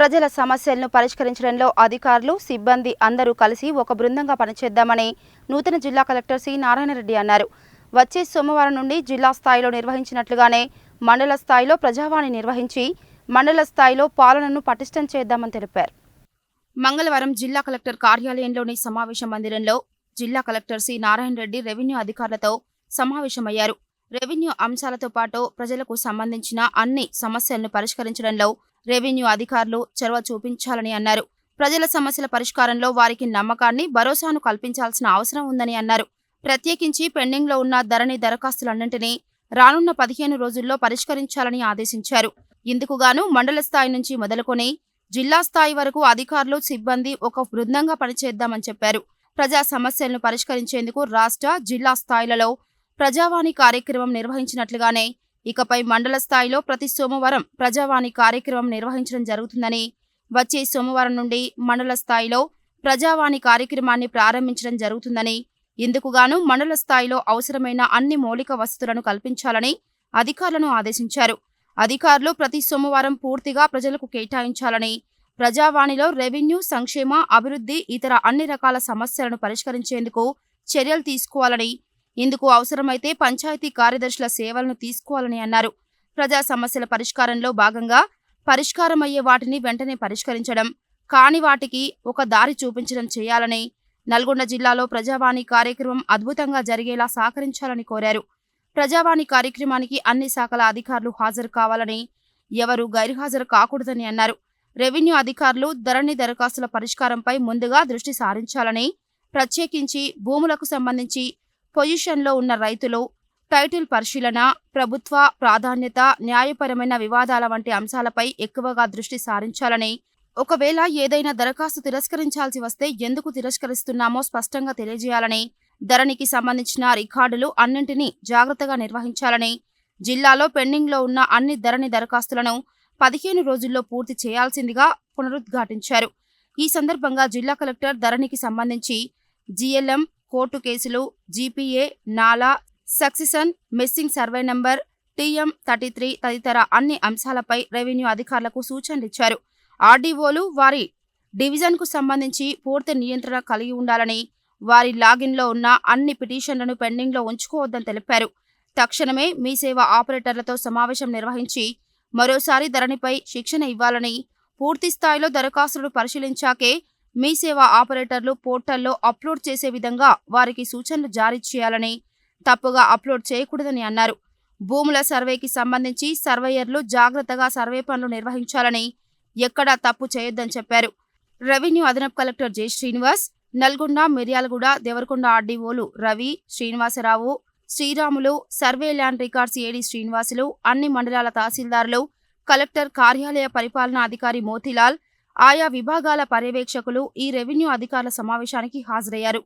ప్రజల సమస్యలను పరిష్కరించడంలో అధికారులు సిబ్బంది అందరూ కలిసి ఒక బృందంగా పనిచేద్దామని నూతన జిల్లా కలెక్టర్ సి నారాయణరెడ్డి అన్నారు. వచ్చే సోమవారం నుండి జిల్లా స్థాయిలో నిర్వహించినట్లుగానే మండల స్థాయిలో ప్రజావాణి నిర్వహించి మండల స్థాయిలో పాలనను పటిష్టం చేద్దామని తెలిపారు. మంగళవారం జిల్లా కలెక్టర్ కార్యాలయంలోని సమావేశ మందిరంలో జిల్లా collector C Narayana Reddy revenue అధికారులతో సమావేశమయ్యారు. రెవెన్యూ అంశాలతో పాటు ప్రజలకు సంబంధించిన అన్ని సమస్యలను పరిష్కరించడంలో రెవెన్యూ అధికారులు చొరవ చూపించాలని అన్నారు. ప్రజల సమస్యల పరిష్కారంలో వారికి నమ్మకాన్ని భరోసాను కల్పించాల్సిన అవసరం ఉందని అన్నారు. ప్రత్యేకించి పెండింగ్లో ఉన్న ధరణి దరఖాస్తులన్నింటినీ రానున్న పదిహేను రోజుల్లో పరిష్కరించాలని ఆదేశించారు. ఇందుకుగాను మండల స్థాయి నుంచి మొదలుకొని జిల్లా స్థాయి వరకు అధికారులు సిబ్బంది ఒక బృందంగా పనిచేద్దామని చెప్పారు. ప్రజా సమస్యలను పరిష్కరించేందుకు రాష్ట్ర జిల్లా స్థాయిలలో ప్రజావాణి కార్యక్రమం నిర్వహించినట్లుగానే ఇకపై మండల స్థాయిలో ప్రతి సోమవారం ప్రజావాణి కార్యక్రమం నిర్వహించడం జరుగుతుందని వచ్చే సోమవారం నుండి మండల స్థాయిలో ప్రజావాణి కార్యక్రమాన్ని ప్రారంభించడం జరుగుతుందని ఇందుకుగాను మండల స్థాయిలో అవసరమైన అన్ని మౌలిక వసతులను కల్పించాలని అధికారులను ఆదేశించారు. అధికారులు ప్రతి సోమవారం పూర్తిగా ప్రజలకు కేటాయించాలని ప్రజావాణిలో రెవెన్యూ సంక్షేమ అభివృద్ధి ఇతర అన్ని రకాల సమస్యలను పరిష్కరించేందుకు చర్యలు తీసుకోవాలని ఇందుకు అవసరమైతే పంచాయతీ కార్యదర్శుల సేవలను తీసుకోవాలని అన్నారు. ప్రజా సమస్యల పరిష్కారంలో భాగంగా పరిష్కారమయ్యే వాటిని వెంటనే పరిష్కరించడం కాని వాటికి ఒక దారి చూపించడం చేయాలని నల్గొండ జిల్లాలో ప్రజావాణి కార్యక్రమం అద్భుతంగా జరిగేలా సహకరించాలని కోరారు. ప్రజావాణి కార్యక్రమానికి అన్ని శాఖల అధికారులు హాజరు కావాలని ఎవరు గైర్హాజరు కాకూడదని అన్నారు. రెవెన్యూ అధికారులు ధరణి దరఖాస్తుల పరిష్కారంపై ముందుగా దృష్టి సారించాలని ప్రత్యేకించి భూములకు సంబంధించి పొజిషన్లో ఉన్న రైతులు టైటిల్ పరిశీలన ప్రభుత్వ ప్రాధాన్యత న్యాయపరమైన వివాదాల వంటి అంశాలపై ఎక్కువగా దృష్టి సారించాలని ఒకవేళ ఏదైనా దరఖాస్తు తిరస్కరించాల్సి వస్తే ఎందుకు తిరస్కరిస్తున్నామో స్పష్టంగా తెలియజేయాలని ధరణికి సంబంధించిన రికార్డులు అన్నింటినీ జాగ్రత్తగా నిర్వహించాలని జిల్లాలో పెండింగ్లో ఉన్న అన్ని ధరణి దరఖాస్తులను పదిహేను రోజుల్లో పూర్తి చేయాల్సిందిగా పునరుద్ఘాటించారు. ఈ సందర్భంగా జిల్లా కలెక్టర్ ధరణికి సంబంధించి జిఎల్ఎం కోర్టు కేసులు జీపీఏ నాలా succession missing survey number TM thirty three తదితర అన్ని అంశాలపై రెవెన్యూ అధికారులకు సూచనలు ఇచ్చారు. ఆర్డీఓలు వారి డివిజన్కు సంబంధించి పూర్తి నియంత్రణ కలిగి ఉండాలని వారి లాగిన్లో ఉన్న అన్ని పిటిషన్లను పెండింగ్లో ఉంచుకోవద్దని తెలిపారు. తక్షణమే మీ సేవ ఆపరేటర్లతో సమావేశం నిర్వహించి మరోసారి ధరణిపై శిక్షణ ఇవ్వాలని పూర్తి స్థాయిలో దరఖాస్తులను పరిశీలించాకే మీ సేవ ఆపరేటర్లు పోర్టల్లో అప్లోడ్ చేసే విధంగా వారికి సూచనలు జారీ చేయాలని తప్పుగా అప్లోడ్ చేయకూడదని అన్నారు. భూముల సర్వేకి సంబంధించి సర్వేయర్లు జాగ్రత్తగా సర్వే పనులు నిర్వహించాలని ఎక్కడా తప్పు చేయొద్దని చెప్పారు. రెవెన్యూ అదనపు collector J. Srinivas Nalgonda Miryalaguda Devarakonda ఆర్డీఓలు Ravi Srinivasa Rao Sriramulu survey land records AD Srinivasulu అన్ని మండలాల తహసీల్దారులు కలెక్టర్ కార్యాలయ పరిపాలనా అధికారి మోతీలాల్ ఆయా విభాగాల పర్యవేక్షకులు ఈ రెవెన్యూ అధికారుల సమావేశానికి హాజరయ్యారు.